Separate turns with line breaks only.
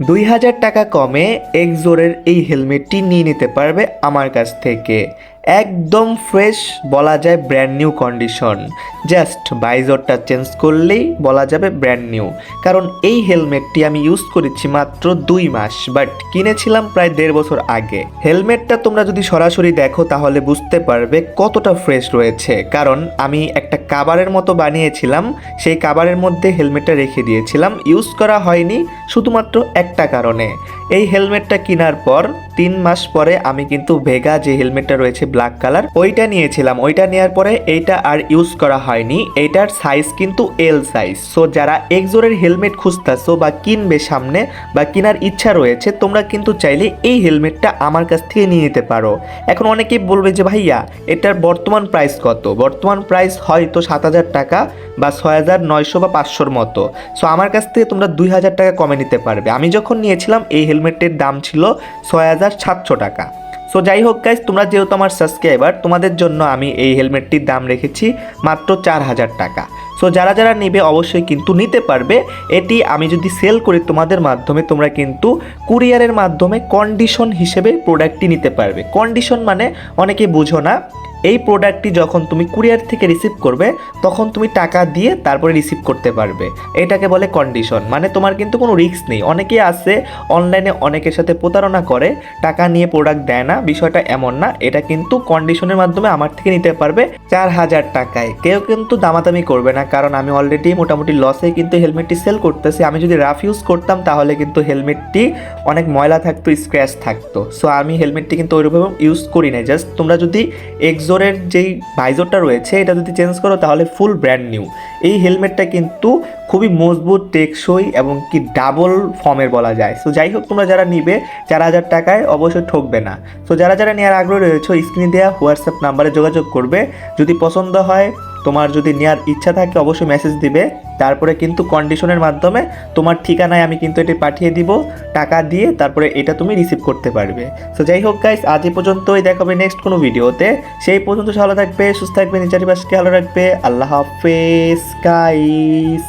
দুই হাজার টাকা কমে এক্সোরের এই হেলমেটটি নিয়ে নিতে পারবে আমার কাছ থেকে। একদম ফ্রেশ বলা যায় ব্র্যান্ড নিউ কন্ডিশন জাস্ট বাইজরটা চেঞ্জ করলেই বলা যাবে ব্র্যান্ড নিউ কারণ এই হেলমেটটি আমি ইউজ করেছি মাত্র দুই মাস বাট কিনেছিলাম প্রায় দেড় বছর আগে। হেলমেটটা তোমরা যদি সরাসরি দেখো, তাহলে বুঝতে পারবে কতটা ফ্রেশ রয়েছে। কারণ আমি একটা কাবারের মতো বানিয়েছিলাম, সেই কাবারের মধ্যে হেলমেটটা রেখে দিয়েছিলাম। ইউজ করা হয়নি, শুধুমাত্র একটা কারণে। এই হেলমেটটা কেনার পর তিন মাস পরে আমি কিন্তু ভেগা যে হেলমেটটা রয়েছে ব্ল্যাক কালার ওইটা নিয়েছিলাম। ওইটা নেওয়ার পরে এইটা আর ইউজ করা হয়নি। এইটার সাইজ কিন্তু এল সাইজ সো যারা এক্সোরের হেলমেট খুঁজতেছো বা কিনবে সামনে বা কেনার ইচ্ছা রয়েছে, তোমরা কিন্তু চাইলে এই হেলমেটটা আমার কাছ থেকে নিয়ে নিতে পারো। এখন অনেকেই বলবে যে, ভাইয়া, এটার বর্তমান প্রাইস কত? বর্তমান প্রাইস হয়তো সাত হাজার টাকা বা ছয় হাজার নয়শো বা পাঁচশোর মতো। সো আমার কাছ থেকে তোমরা দুই হাজার টাকা কমে নিতে পারবে। আমি যখন নিয়েছিলাম, এই হেলমেটের দাম ছিল ছয় হাজার সাতশো টাকা। সো যাই হোক গাইজ তোমরা যেহেতু আমার সাবস্ক্রাইবার তোমাদের জন্য আমি এই হেলমেটটির দাম রেখেছি মাত্র চার হাজার টাকা। সো যারা যারা নেবে অবশ্যই কিন্তু নিতে পারবে। এটি আমি যদি সেল করি তোমাদের মাধ্যমে, তোমরা কিন্তু কুরিয়ারের মাধ্যমে কন্ডিশন হিসেবে প্রোডাক্টটি নিতে পারবে। কন্ডিশন মানে অনেকে বুঝো না। এই প্রোডাক্টটি যখন তুমি কুরিয়ার থেকে রিসিভ করবে, তখন তুমি টাকা দিয়ে তারপরে রিসিভ করতে পারবে। এটাকে বলে কন্ডিশন মানে তোমার কিন্তু কোনো রিস্ক নেই। অনেকে আছে অনলাইনে অনেকের সাথে প্রতারণা করে, টাকা নিয়ে প্রোডাক্ট দেয় না। বিষয়টা এমন না। এটা কিন্তু কন্ডিশনের মাধ্যমে আমার থেকে নিতে পারবে। চার হাজার টাকায়। কেউ কিন্তু দামাদামি করবে না, কারণ আমি অলরেডি মোটামুটি লসে কিন্তু হেলমেটটি সেল করতেছি। আমি যদি রাফ ইউজ করতাম, তাহলে কিন্তু হেলমেটটি অনেক ময়লা থাকতো স্ক্র্যাচ থাকতো। সো আমি হেলমেটটি কিন্তু ওইরকম ইউজ করি না জাস্ট তোমরা যদি এক্সোরের যেই ভাইজরটা রয়েছে, এটা যদি চেঞ্জ করো, তাহলে ফুল ব্র্যান্ড নিউ এই হেলমেটটা কিন্তু খুবই মজবুত, টেকসই এবং কি ডাবল ফর্মের বলা যায়। সো যাই হোক, তোমরা যারা নিবে, চার হাজার টাকায় অবশ্যই ঠকবে না। সো যারা যারা নেওয়ার আগ্রহ রয়েছে স্ক্রিনে দেওয়া হোয়াটসঅ্যাপ নাম্বারে যোগাযোগ করবে। যদি পছন্দ হয়, তোমার যদি নেওয়ার ইচ্ছা থাকে, অবশ্যই মেসেজ দিবে। তারপরে কিন্তু কন্ডিশনের মাধ্যমে তোমার ঠিকানায় আমি কিন্তু এটি পাঠিয়ে দিব, টাকা দিয়ে তারপরে এটা তুমি রিসিভ করতে পারবে। সো যাই হোক গাইস আজ এই পর্যন্তই দেখাবে নেক্সট কোনো ভিডিওতে সেই পর্যন্ত ভালো থাকবে, সুস্থ থাকবে, নিজের পাশকে ভালো রাখবে। আল্লাহ হাফেজ গাইস